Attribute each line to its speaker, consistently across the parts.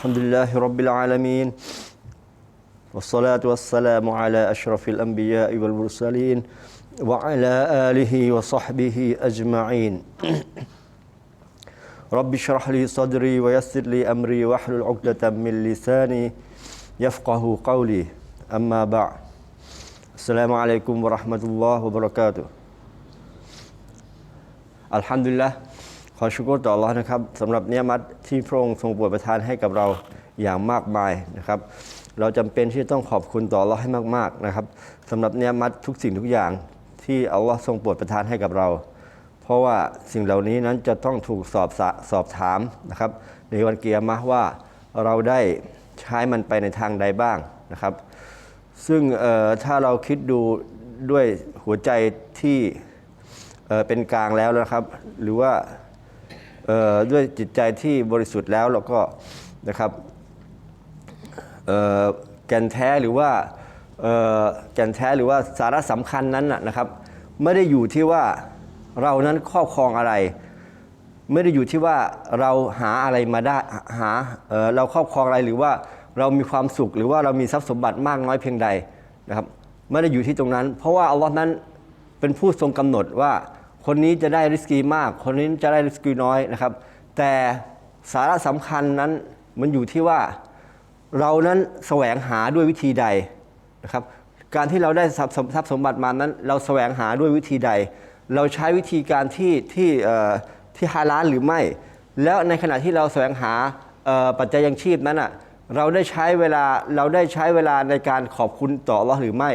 Speaker 1: الحمد لله رب العالمين والصلاة والسلام على أشرف الأنبياء والمرسلين وعلى آله وصحبه أجمعين. رب اشرح لي صدري ويسر لي أمري واحلل عقدة من لساني يفقه قولي. أما بعد السلام عليكم ورحمة الله وبركاته. الحمد لله ขอชุกรต่ออัลลอนะครับสำหรับเนียมัตที่พระองค์ทรงโปรดประทานให้กับเราอย่างมากมายนะครับ เราจำเป็นที่ต้องขอบคุณต่ออัลลอให้มากๆนะครับสำหรับเนียมัตทุกสิ่งทุกอย่างที่อัลลอฮ์ทรงโปรดประทานให้กับเรา เพราะว่าสิ่งเหล่านี้นั้นจะต้องถูกสอบสะสอบถามนะครับ ในวันเกียรมะว่าเราได้ใช้มันไปในทางใดบ้างนะครับ ซึ่งถ้าเราคิดดูด้วยหัวใจที่เป็นกลางแล้วนะครับ หรือว่า ด้วยจิตใจที่บริสุทธิ์แล้วเราก็นะครับแก่นแท้หรือว่าแก่นแท้หรือว่าสาระสำคัญนั้นนะครับ ไม่ได้อยู่ที่ว่าเรานั้นครอบครองอะไร ไม่ได้อยู่ที่ว่าเราหาอะไรมาได้หาเเราครอบครองอะไรหรือว่าเรามีความสุขหรือว่าเรามีทรัพย์สมบัติมากน้อยเพียงใดนะครับ ไม่ได้อยู่ที่ตรงนั้น เพราะว่าอัลลอฮ์นั้นเป็นผู้ทรงกำหนดว่า คนนี้จะได้ริสกีมาก คนนี้จะได้ริสกีน้อยนะครับ แต่สาระสำคัญนั้นมันอยู่ที่ว่าเรานั้นแสวงหาด้วยวิธีใดนะครับ การที่เราได้ทรัพย์สมบัติมานั้น เราแสวงหาด้วยวิธีใด เราใช้วิธีการที่ที่ที่ฮาลาลหรือไม่ แล้วในขณะที่เราแสวงหาปัจจัยยังชีพนั้นอะเราได้ใช้เวลาเราได้ใช้เวลาในการขอบคุณต่อเลอฮ์หรือไม่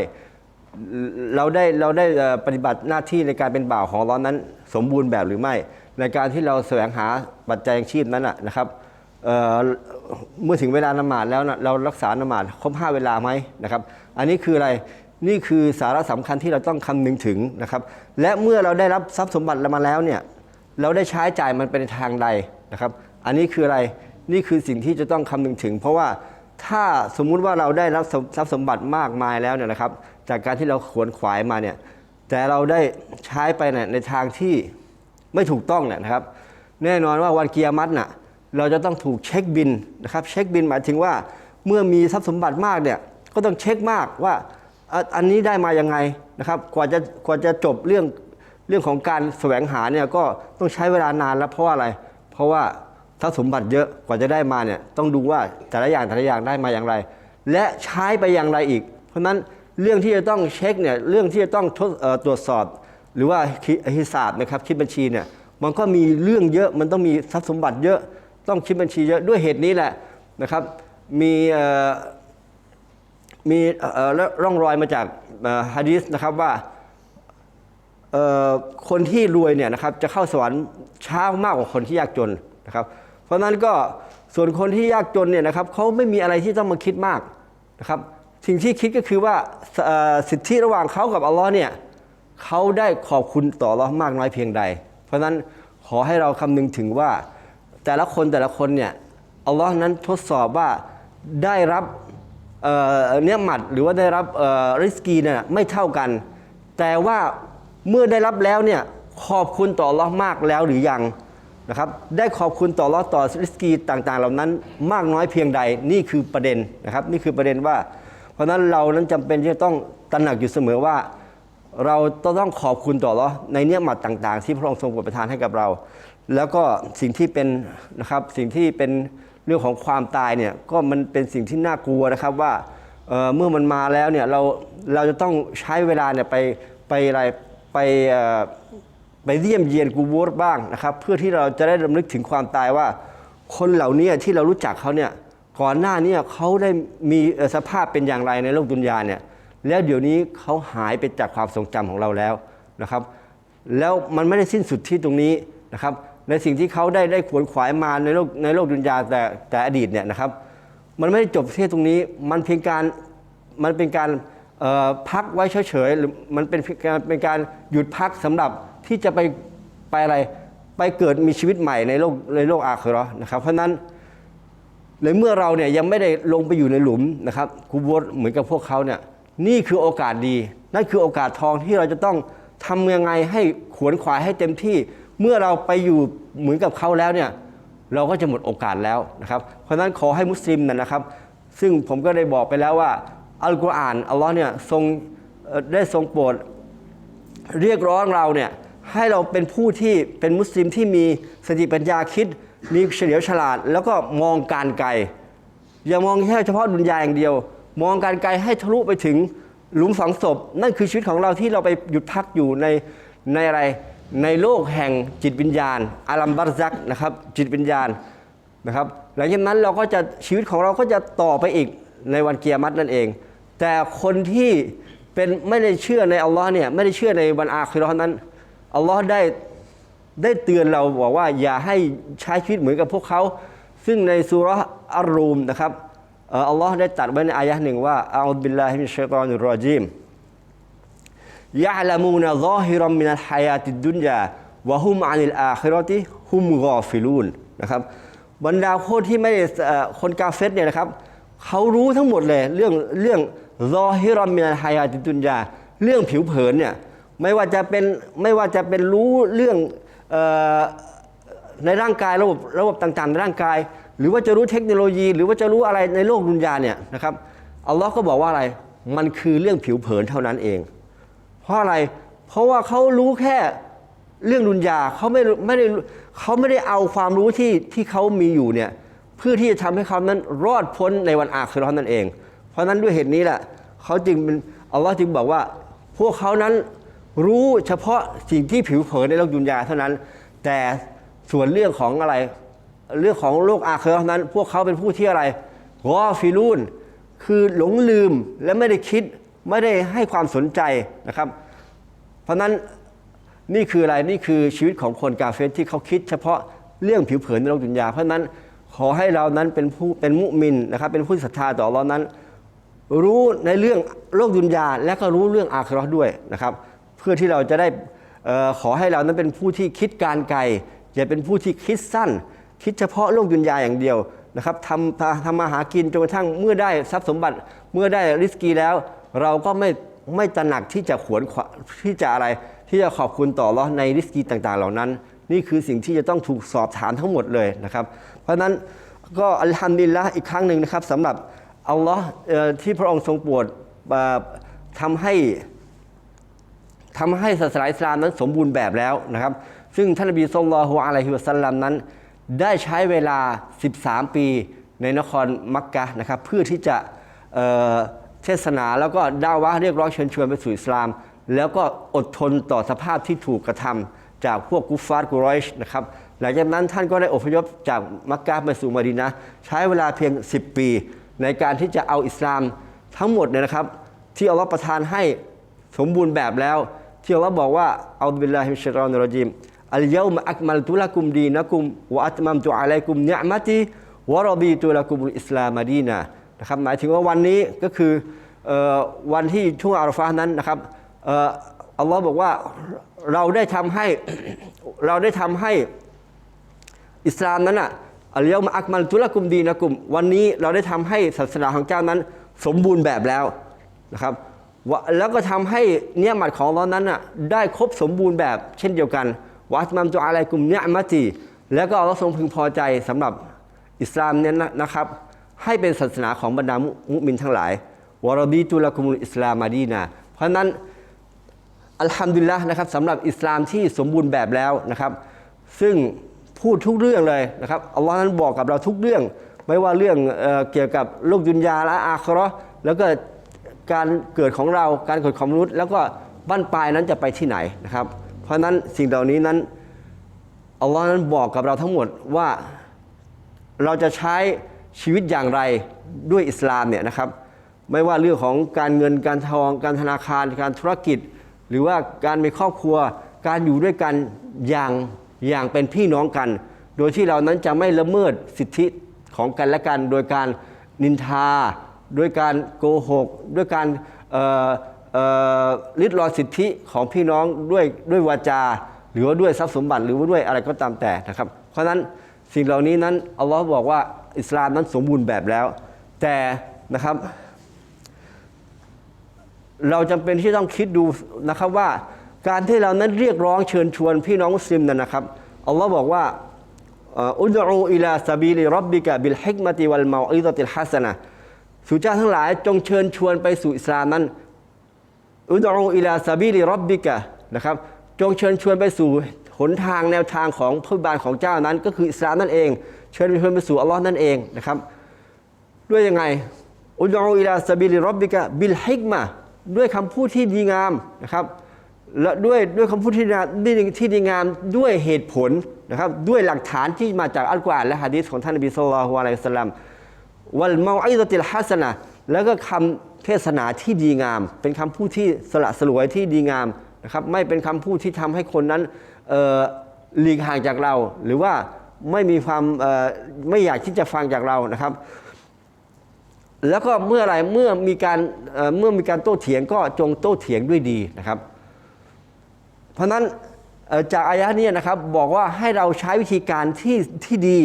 Speaker 1: เราได้เราได้ปฏิบัติหน้าที่ในการเป็นบ่าวของเรานั้น สมบูรณ์แบบหรือไม่ ในการที่เราแสวงหาปัจจัยยังชีพนั้นนะครับเเมื่อถึงเวลานมาดแล้วนะเรารักษานมาดครบห้าเวลาไหมนะครับ อันนี้คืออะไรนี่คือสาระสำคัญที่เราต้องคำนึงถึงนะครับ และเมื่อเราได้รับทรัพย์สมบัติมาแล้วเนี่ยเราได้ใช้จ่ายมันเป็นทางใดนะครับ อันนี้คืออะไรนี่คือสิ่งที่จะต้องคำนึงถึง เพราะว่าถ้าสมมุติว่าเราได้รับทรัพย์สมบัติมากมายแล้วเนี่ยนะครับ จากการที่เราขวนขวายมาเนี่ยแต่เราได้ใช้ไปเนี่ยในทางที่ไม่ถูกต้องเนี่ยนะครับ แน่นอนว่าวันเกียรมัดน่ะเราจะต้องถูกเช็คบินนะครับ เช็คบินหมายถึงว่าเมื่อมีทรัพย์สมบัติมากเนี่ยก็ต้องเช็คมากว่าอันนี้ได้มายังไงนะครับกว่าจะกว่าจะจบเรื่องเรื่องของการแสวงหาเนี่ยก็ต้องใช้เวลานานแล้วเพราะว่าอะไร เพราะว่าทรัพย์สมบัติเยอะกว่าจะได้มาเนี่ยต้องดูว่าแต่ละอย่างแต่ละอย่างได้มาอย่างไร และใช้ไปอย่างไรอีก เพราะฉะนั้น เรื่องที่จะต้องเช็คเนี่ยเรื่องที่จะต้องออตรวจสอบ หรือว่าคิดฮิสาบนะครับคิดบัญชีเนี่ยมันก็มีเรื่องเยอะมันต้องมีทรัพย์สมบัติเยอะต้องคิดบัญชีเยอะด้วยเหตุนี้แหละนะครับ มีมีร่องรอยมาจากฮะดีษนะครับว่าคนที่รวยเนี่ยนะครับจะเข้าสวรรค์ช้ามากกว่าคนที่ยากจนนะครับ เพราะฉะนั้นก็ส่วนคนที่ยากจนเนี่ยนะครับเขาไม่มีอะไรที่ต้องมาคิดมากนะครับ สิ่งที่คิดก็คือว่าสิทธิระหว่างเขากับอัลลอฮ์เนี่ยเขาได้ขอบคุณต่ออัลลอฮ์มากน้อยเพียงใด เพราะฉะนั้นขอให้เราคำนึงถึงว่าแต่ละคนแต่ละคนเนี่ยอัลลอฮ์นั้นทดสอบว่าได้รับเนื้อหมัดหรือว่าได้รับริสกีเนี่ยไม่เท่ากัน แต่ว่าเมื่อได้รับแล้วเนี่ยขอบคุณต่ออัลลอฮ์มากแล้วหรือยังนะครับได้ขอบคุณต่ออัลลอต่อริสกีต่างๆ เหล่านั้นมากน้อยเพียงใดนี่คือประเด็นนะครับ นี่คือประเด็นว่า เพราะนั้นเรานั้นจำเป็นที่จะต้องตระหนักอยู่เสมอว่า เราต้องขอบคุณต่ออัลลอในเนื้อหมัดต่างๆ ที่พระองค์ทรงโปรดประทานให้กับเรา แล้วก็สิ่งที่เป็นนะครับสิ่งที่เป็นเรื่องของความตายเนี่ยก็มันเป็นสิ่งที่น่ากลัวนะครับว่าเเมื่อมันมาแล้วเนี่ยเราเราจะต้องใช้เวลาเนี่ยไปไปอะไรไปไปเยี่ยมเยียนกูโบรบ้างนะครับ เพื่อที่เราจะได้รำลึกถึงความตายว่า คนเหล่านี้ที่เรารู้จักเขาเนี่ย ก่อนหน้านี้เขาได้มีสภาพเป็นอย่างไรในโลกดุนยาเนี่ยแล้วเดี๋ยวนี้เขาหายไปจากความทรงจำของเราแล้วนะครับ แล้วมันไม่ได้สิ้นสุดที่ตรงนี้นะครับ ในสิ่งที่เขาได้ได้ขวนขวายมาในโลกในโลกดุนยาแต่แต่อดีตเนี่ยนะครับ มันไม่ได้จบที่ตรงนี้มันเพียงการมันเป็นการพักไว้เฉยๆหรือมันเป็นการเป็นการหยุดพักสำหรับที่จะไปไปอะไรไปเกิดมีชีวิตใหม่ในโลกในโลกอาคือเราะห์นะครับ เพราะนั้น ในเมื่อเราเนี่ยยังไม่ได้ลงไปอยู่ในหลุมนะครับกูโบสเหมือนกับพวกเขาเนี่ยนี่คือโอกาสดี นั่นคือโอกาสทองที่เราจะต้องทำยังไงให้ขวนขวายให้เต็มที่ เมื่อเราไปอยู่เหมือนกับเขาแล้วเนี่ยเราก็จะหมดโอกาสแล้วนะครับ เพราะฉะนั้นขอให้มุสลิมนะนะครับ ซึ่งผมก็ได้บอกไปแล้วว่าอัลกุรอานอัลลอฮ์เนี่ยทรงได้ทรงโปรดเรียกร้องเราเนี่ยให้เราเป็นผู้ที่เป็นมุสลิมที่มีสติปัญญาคิด มีเฉลียวฉลาด แล้วก็มองการไกล อย่ามองแค่เฉพาะดุนยาอย่างเดียว มองการไกลให้ทะลุไปถึงหลุมฝังศพ นั่นคือชีวิตของเราที่เราไปหยุดพักอยู่ในในอะไรในโลกแห่งจิตวิญญาณ อาลัมบัรซักนะครับจิตวิญญาณนะครับหลังจากนั้นเราก็จะชีวิตของเราก็จะต่อไปอีกในวันเกียรตินั่นเอง แต่คนที่เป็นไม่ได้เชื่อในอัลลอฮ์เนี่ยไม่ได้เชื่อในวันอาคิราะห์นั้นอัลลอฮ์ได้ ได้เตือนเราบอกว่าอย่าให้ใช้ชีวิตเหมือนกับพวกเขา ซึ่งในสุราะห์อัรรูมนะครับอัลลอฮ์ได้ตัดไว้ในอายะห์หนึ่งว่าอัลลอฮฺบิลลาฮิมินชัยฏอนิรรอจีมยะละมูนซอฮิรัมมินัลฮายาติดดุนยาวะฮุมอานิลอาคิราะติฮุมกอฟิลูนนะครับบรรดาคนที่ไม่ได้คนกาเฟตเนี่ยนะครับเขารู้ทั้งหมดเลยเรื่องเรื่องซอฮิรัมมินัลฮายาติดุนยาเรื่องผิวเผินเนี่ยไม่ว่าจะเป็นไม่ว่าจะเป็นรู้เรื่อง ในร่างกายระบบระบบต่างๆ ในร่างกาย หรือว่าจะรู้เทคโนโลยี หรือว่าจะรู้อะไรในโลกดุนยาเนี่ยนะครับอัลลอฮ์ก็บอกว่าอะไรมันคือเรื่องผิวเผินเท่านั้นเอง เพราะอะไรเพราะว่าเขารู้แค่เรื่องดุนยาเขาไม่ไม่ได้เขาไม่ได้เอาความรู้ที่ที่เขามีอยู่เนี่ยเพื่อที่จะทำให้เขานั้นรอดพ้นในวันอาคิราะนั่นเอง เพราะฉะนั้นด้วยเหตุนี้แหละเขาจึงเป็นอัลลอฮ์จึงบอกว่า พวกเขานั้น รู้เฉพาะสิ่งที่ผิวเผินในโลกดุนยาเท่านั้น แต่ส่วนเรื่องของอะไร เรื่องของโลกอาเคิเราะห์นั้น พวกเขาเป็นผู้ที่อะไรกอฟิลูนคือหลงลืมและไม่ได้คิดไม่ได้ให้ความสนใจนะครับ เพราะนั้นนี่คืออะไรนี่คือชีวิตของคนกาเฟรที่เขาคิดเฉพาะเรื่องผิวเผินในโลกดุนยา เพราะนั้นขอให้เรานั้นเป็นผู้เป็นมุมินนะครับ เป็นผู้ศรัทธาต่อเรานั้น รู้ในเรื่องโลกดุนยาและก็รู้เรื่องอาคราะด้วยนะครับ พื่อที่เราจะได้ขอให้เรานั้นเป็นผู้ที่คิดการไกลอย่าเป็นผู้ที่คิดสั้น คิดเฉพาะโลกดุนยาอย่างเดียวนะครับทำทำมาหากินจนกระทั่งเมื่อได้ทรัพย์สมบัติเมื่อได้ริสกีแล้ว เราก็ไม่ไม่ตระหนักที่จะขวนขวที่จะอะไรที่จะขอบคุณต่ออัลเลาในริสกีต่างๆ เหล่านั้น นี่คือสิ่งที่จะต้องถูกสอบถามทั้งหมดเลยนะครับ เพราะฉะนั้นก็อัลฮัมดุลิลละอีกครั้งหนึ่งนะครับสำหรับอัลลอฮ์ที่พระองค์ทรงโปรดอ่าทำให้ ทำให้ศาสนาอิสลามนั้นสมบูรณ์แบบแล้วนะครับ ซึ่งท่านนบีสุลต่านฮุอะลัยฮิวะสัลลัมนั้น ได้ใช้เวลา 13 ปีในนครมักกะนะครับเพื่อที่จะเเทศนาแล้วก็ด่าวะเรียกร้องเชิญชวนไปสู่อิสลาม แล้วก็อดทนต่อสภาพที่ถูกกระทำจากพวกกุฟฟาร์กุรอยชนะครับหลังจากนั้นท่านก็ได้อพยพจากมักกะมาสู่มะดีนะใช้เวลาเพียง 10 ปี ในการที่จะเอาอิสลามทั้งหมดเนี่ยนะครับ ที่อัลลอฮฺประทานให้สมบูรณ์แบบแล้ว ที่อัลลอฮ์บอกว่าอัลบิลลาฮิมิชชัยฏอนรรจีมอัลยามอักมัลตุลักุมดีนะกุมวะอัตมัมตุอะลัยกุมเนียมะตีวะรบีตุลักุมุลอิสลามดีนะนะครับหมายถึงว่าวันนี้ก็คือเออวันที่ช่วงอาราฟานั้นนะครับเอออัลลอฮ์บอกว่าเราได้ทำให้เราได้ทำให้อิสลามนั้นอะอัลยามาอักมัลตุลักุมดีนะกุม วันนี้เราได้ทำให้ศาสนาของเจ้านั้น สมบูรณ์แบบแล้วนะครับ แล้วก็ทำให้เนียมัดของเรานั้นอะได้ครบสมบูรณ์แบบเช่นเดียวกันวัตมัมตุอะไรกลุ่มเนียมะตีแล้วก็เราทรงพึงพอใจสำหรับอิสลามเนี่ยนะครับ ให้เป็นศาสนาของบรรดามุมินทั้งหลายวะรบีตุลกุมุลอิสลามมาดีนะเพราะนั้นอัลฮัมดุลิลละนะครับสำหรับอิสลามที่สมบูรณ์แบบแล้วนะครับ ซึ่งพูดทุกเรื่องเลยนะครับอัลลอฮ์นั้นบอกกับเราทุกเรื่อง ไม่ว่าเรื่องเออเกี่ยวกับโลกดุนยาและอาคราะห์แล้วก็ การเกิดของเราการเกิดของมนุษย์ แล้วก็บ้านปลายนั้นจะไปที่ไหนนะครับ เพราะฉะนั้นสิ่งเหล่านี้นั้นอัลลอฮ์นั้นบอกกับเราทั้งหมดว่าเราจะใช้ชีวิตอย่างไรด้วยอิสลามเนี่ยนะครับ ไม่ว่าเรื่องของการเงินการทองการธนาคารการธุรกิจ หรือว่าการมีครอบครัว การอยู่ด้วยกันอย่างอย่างเป็นพี่น้องกัน โดยที่เรานั้นจะไม่ละเมิดสิทธิของกันและกัน โดยการนินทา ด้วยการโกหก ด้วยการลิดรอนสิทธิของพี่น้องด้วยด้วยวาจา หรือว่าด้วยทรัพย์สมบัติหรือว่าด้วยอะไรก็ตามแต่นะครับ เพราะฉะนั้นสิ่งเหล่านี้นั้นอัลลอฮ์บอกว่าอิสลามนั้นสมบูรณ์แบบแล้ว แต่นะครับ เราจำเป็นที่ต้องคิดดูนะครับว่าการที่เรานั้นเรียกร้องเชิญชวนพี่น้องมุสลิมนั้นนะครับอัลลอฮ์บอกว่าอุดอูอิลาซาบีลิรับบิกะบิลฮิกมะติวัลมาอิซะติลฮัสนะ สู่เจ้าทั้งหลายจงเชิญชวนไปสู่อิสลามนั้นอุดอูอิลาซาบิลิรับบิกะนะครับ จงเชิญชวนไปสู่หนทางแนวทางของผู้บานของเจ้านั้น ก็คืออิสลามนั่นเอง เชิญชวนไปสู่อัลลอฮ์นั่นเองนะครับ ด้วยยังไงอุดอูอิลาซาบิลิรับบิกะบิลฮิกมะด้วยคำพูดที่ดีงามนะครับและด้วยด้วยคำพูดที่ดีที่ดีงามด้วยเหตุผลนะครับ ด้วยหลักฐานที่มาจากอัลกุรอานและฮะดีษของท่านนบีสุลต่านละฮ์อะลัยฮิสสลาม วัลเมาอิติลฮัสนะแล้วก็คำเทศนาที่ดีงาม เป็นคำพูดที่สละสลวยที่ดีงามนะครับไม่เป็นคำพูดที่ทำให้คนนั้นหลีกห่างจากเรา หรือว่าไม่มีความไม่อยากที่จะฟังจากเรานะครับ แล้วก็เมื่อไหรเมื่อมีการเเมื่อมีการโต้เถียงก็จงโต้เถียงด้วยดีนะครับ เพราะนั้นจากอายะเนี้นะครับบอกว่าให้เราใช้วิธีการที่ที่ดี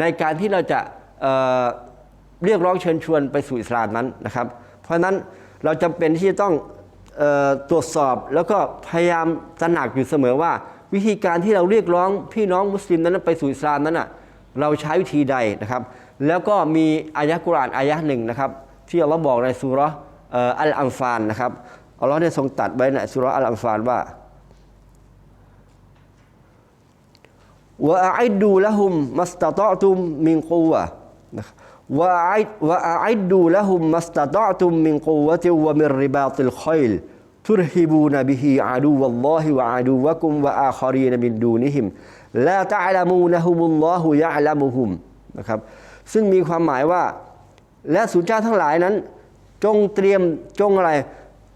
Speaker 1: ในการที่เราจะ เรียกร้องเชิญชวนไปสู่อิสลามนั้นนะครับ เพราะฉะนั้นเราจำเป็นที่จะต้องออตรวจสอบแล้วก็พยายามตระหนักอยู่เสมอว่า วิธีการที่เราเรียกร้องพี่น้องมุสลิมนั้นไปสู่อิสลามนั้นอะเราใช้วิธีใดนะครับ แล้วก็มีอายะกุรานอายะห์หนึ่งนะครับ ที่อัลลอฮ์บอกในสุรอ่ออัลอัมฟานนะครับอัลลอฮ์ได้ทรงตัดไว้ในสุเรานว่าวะห์อั วะไอวะไอดูละหุมมัสตะตะตุมมิงกูวะติวะมิริบาติลคอยลทุรฮิบูนบิฮีอาดูวัลลอฮิวะอาดูวะกุมวะอาคารีนมินดูนิฮิมลาตะลามูนะฮุมุลลอฮุยะลามุฮุมนะครับซึ่งมีความหมายว่า และสุนชาติทั้งหลายนั้น จงเตรียมจงอะไร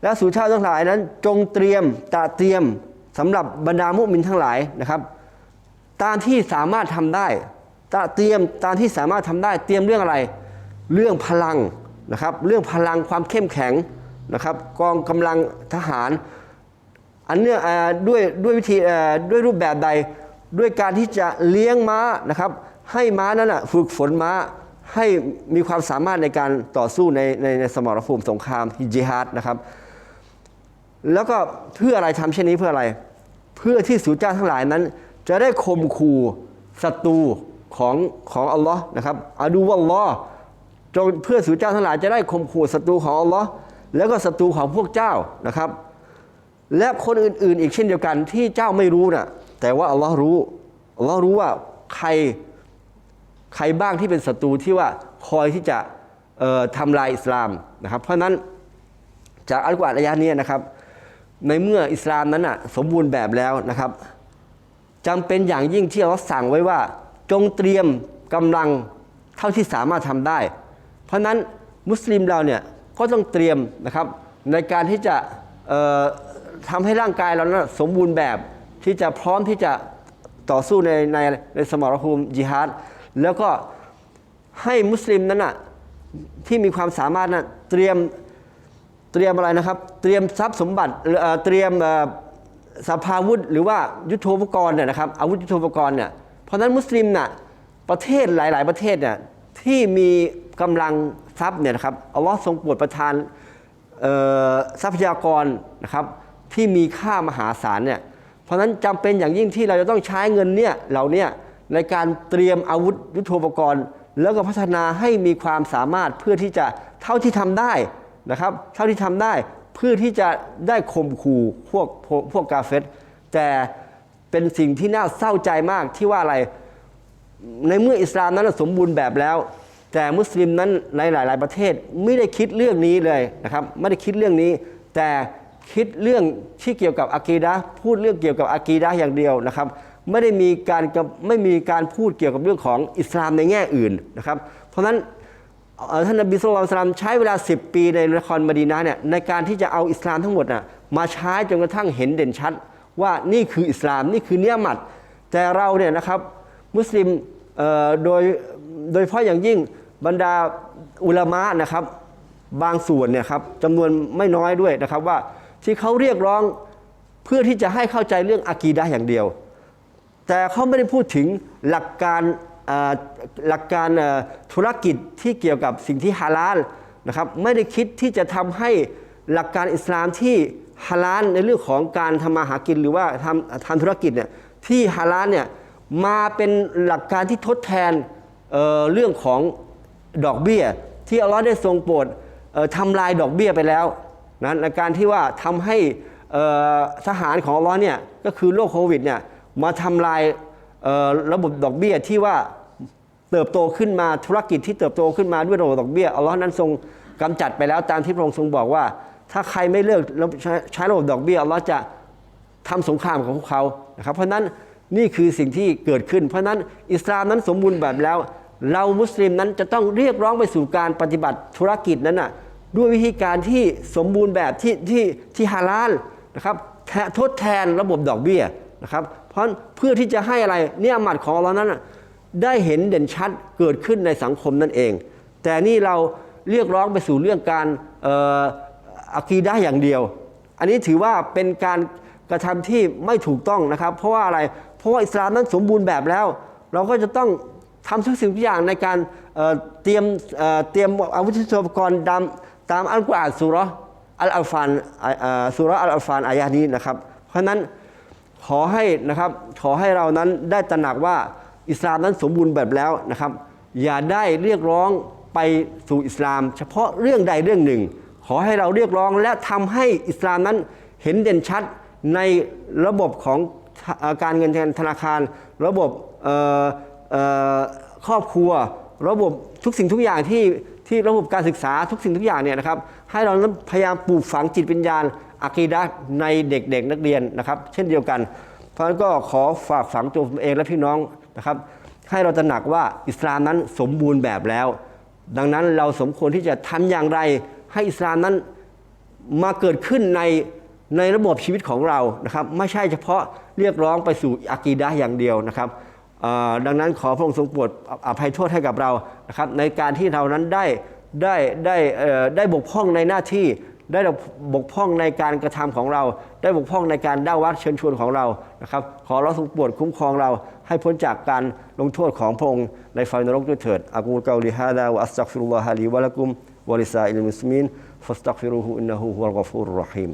Speaker 1: และสุนชาติทั้งหลายนั้น จงเตรียมตะเตรียมสำหรับบรรดามุมินทั้งหลายนะครับ ตามที่สามารถทำได้ ตะเตรียมตามที่สามารถทำได้เตรียมเรื่องอะไร เรื่องพลังนะครับ เรื่องพลังความเข้มแข็งนะครับ กองกำลังทหาร อันเนื่องด้วยด้วยวิธีด้วยรูปแบบใดด้วยการที่จะเลี้ยงม้านะครับ ให้ม้านั้นนะฝึกฝนม้าให้มีความสามารถในการต่อสู้ในในในสมรภูมิสงครามจิฮาดนะครับ แล้วก็เพื่ออะไรทำเช่นนี้เพื่ออะไร เพื่อที่สูเจ้าทั้งหลายนั้น จะได้ข่มขู่ศัตรู ของของอัลลอฮ์นะครับอาดูวัลลอฮ์จงเพื่อสู่เจ้าทั้งหลายจะได้ข่มขู่ศัตรูของอัลลอฮ์แล้วก็ศัตรูของพวกเจ้านะครับ และคนอื่น ๆ อีกเช่นเดียวกันที่เจ้าไม่รู้นะแต่ว่าอัลลอฮ์รู้อัลลอฮ์รู้ว่าใครใครบ้างที่เป็นศัตรูที่ว่าคอยที่จะเอ่อทำลายอิสลามนะครับ เพราะนั้นจากอัลกุรอานอายะห์นี้นะครับ ในเมื่ออิสลามนั้นอะสมบูรณ์แบบแล้วนะครับจำเป็นอย่างยิ่งที่เราสั่งไว้ว่า จงเตรียมกำลังเท่าที่สามารถทำได้ เพราะฉะนั้นมุสลิมเราเนี่ยก็ต้องเตรียมนะครับในการที่จะทำให้ร่างกายเรานั้นสมบูรณ์แบบที่จะพร้อมที่จะต่อสู้ในในในสมรภูมิจิฮาดแล้วก็ให้มุสลิมนั้นน่ะที่มีความสามารถนั้นเตรียมเตรียมอะไรนะครับ เตรียมทรัพย์สมบัติเตรียมเอ่อสภาวุธหรือว่ายุทโธปกรณ์เนี่ยนะครับอาวุธยุทโธปกรณ์เนี่ย เพราะนั้นมุสลิมน่ะประเทศหลาย ๆ ประเทศเนี่ยที่มีกำลังทรัพย์เนี่ยนะครับอัลลอฮ์ทรงโปรดประทานทรัพยากรนะครับที่มีค่ามหาศาลเนี่ยเพราะนั้นจำเป็นอย่างยิ่งที่เราจะต้องใช้เงินเนี่ยเหล่าเนี้ในการเตรียมอาวุธยุทโธปกรณ์ แล้วก็พัฒนาให้มีความสามารถเพื่อที่จะเท่าที่ทำได้นะครับ เท่าที่ทำได้เพื่อที่จะได้ข่มขู่พวกพวกพวกกาเฟตแต่ เป็นสิ่งที่น่าเศร้าใจมากที่ว่าอะไร ในเมื่ออิสลามนั้นสมบูรณ์แบบแล้ว แต่มุสลิมนั้นในหลาย ๆ ประเทศไม่ได้คิดเรื่องนี้เลยนะครับไม่ได้คิดเรื่องนี้ แต่คิดเรื่องที่เกี่ยวกับอากีดะพูดเรื่องเกี่ยวกับอากีดะอย่างเดียวนะครับ ไม่ได้มีการไม่มีการพูดเกี่ยวกับเรื่องของอิสลามในแง่อื่นนะครับ เพราะฉะนั้นท่านนบีสุลต่านใช้เวลา 10 ปีในนครมดีนะห์เนี่ยในการที่จะเอาอิสลามทั้งหมดน่ะมาใช้จนกระทั่งเห็นเด่นชัด ว่านี่คืออิสลามนี่คือเนียมัด แต่เราเนี่ยนะครับมุสลิมโดยโดยเฉพาะอย่างยิ่งบรรดาอุลามะนะครับบางส่วนเนี่ยครับจำนวนไม่น้อยด้วยนะครับว่าที่เขาเรียกร้องเพื่อที่จะให้เข้าใจเรื่องอากีดะอย่างเดียว แต่เขาไม่ได้พูดถึงหลักการหลักการธุรกิจที่เกี่ยวกับสิ่งที่ฮาลาลนะครับไม่ได้คิดที่จะทำให้หลักการอิสลามที่ ฮาลาลในเรื่องของการทำมาหากินหรือว่าทำทำธุรกิจเนี่ยที่ฮาลาลเนี่ยมาเป็นหลักการที่ทดแทนเเรื่องของดอกเบี้ย ที่อัลลอฮ์ได้ทรงโปรดทำลายดอกเบี้ยไปแล้วนะในการที่ว่าทำให้ทหารของอัลลอฮ์เนี่ยก็คือโรคโควิดเนี่ยมาทำลายระบบดอกเบี้ยที่ว่าเติบโตขึ้นมาธุรกิจที่เติบโตขึ้นมาด้วยระบบดอกเบี้ยอัลลอฮ์นั้นทรงกำจัดไปแล้วตามที่พระองค์ทรงบอกว่า ถ้าใครไม่เลิกใช้ระบบดอกเบี้ยอัลลอฮ์จะทำสงครามกับพวกเขานะครับเพราะนั้นนี่คือสิ่งที่เกิดขึ้น เพราะนั้นอิสลามนั้นสมบูรณ์แบบแล้ว เรามุสลิมนั้นจะต้องเรียกร้องไปสู่การปฏิบัติธุรกิจนั้นน่ะด้วยวิธีการที่สมบูรณ์แบบที่ที่ที่ฮาลาลนะครับทดแทนระบบดอกเบี้ยนะครับเพราะเพื่อที่จะให้อะไรเนี่ยหมัดของเรานั้นได้เห็นเด่นชัดเกิดขึ้นในสังคมนั่นเอง แต่นี่เราเรียกร้องไปสู่เรื่องการ อ่ออากีดะอย่างเดียว อันนี้ถือว่าเป็นการกระทำที่ไม่ถูกต้องนะครับ เพราะว่าอะไร เพราะว่าอิสลามนั้นสมบูรณ์แบบแล้ว เราก็จะต้องทำทุกสิ่งทุกอย่างในการเเตรียมเเตรียมอาวุธยุทโธปกรณ์ตามตามอัลกุรอานสุรอัลอัลฟานอ่าอ่าสุเราะห์อัลอัลฟานอายะนี้นะครับ เพราะฉะนั้นขอให้นะครับขอให้เรานั้นได้ตระหนักว่าอิสลามนั้นสมบูรณ์แบบแล้วนะครับ อย่าได้เรียกร้องไปสู่อิสลาม เฉพาะเรื่องใดเรื่องหนึ่ง ขอให้เราเรียกร้องและทำให้อิสลามนั้นเห็นเด่นชัดในระบบของอการเงินธนาคาร ระบบเอ่อออครอบครัว ระบบทุกสิ่งทุกอย่างที่ที่ระบบการศึกษาทุกสิ่งทุกอย่างเนี่ยนะครับให้เราพยายามปลูกฝังจิตวิญญาณอะกีดะในเด็กๆนักเรียนนะครับ เช่นเดียวกัน เพราะฉะนั้นก็ขอฝากฝังตัวผมเองและพี่น้องนะครับ ให้เราตระหนักว่าอิสลามนั้นสมบูรณ์แบบแล้ว ดังนั้นเราสมควรที่จะทำอย่างไร ให้อิสลามนั้นมาเกิดขึ้นในในระบบชีวิตของเรานะครับไม่ใช่เฉพาะเรียกร้องไปสู่อากีดะอย่างเดียวนะครับดังนั้นขอพระองค์ทรงโปรดอภัยโทษให้กับเรานะครับในการที่เรานั้นได้ได้ได้ได้บกพร่องในหน้าที่ ได้บกพร่องในการกระทำของเรา ได้บกพร่องในการด้าวัดเชิญชวนของเรานะครับขอเราทรงโปรดคุ้มครองเรา ให้พ้นจากการลงโทษของพระองค์ในไฟนรกด้วยเถิดอากูลกาลิฮาดาวอัสตักฟิรุลลอฮะลีวะลักุม วะลิซาอิล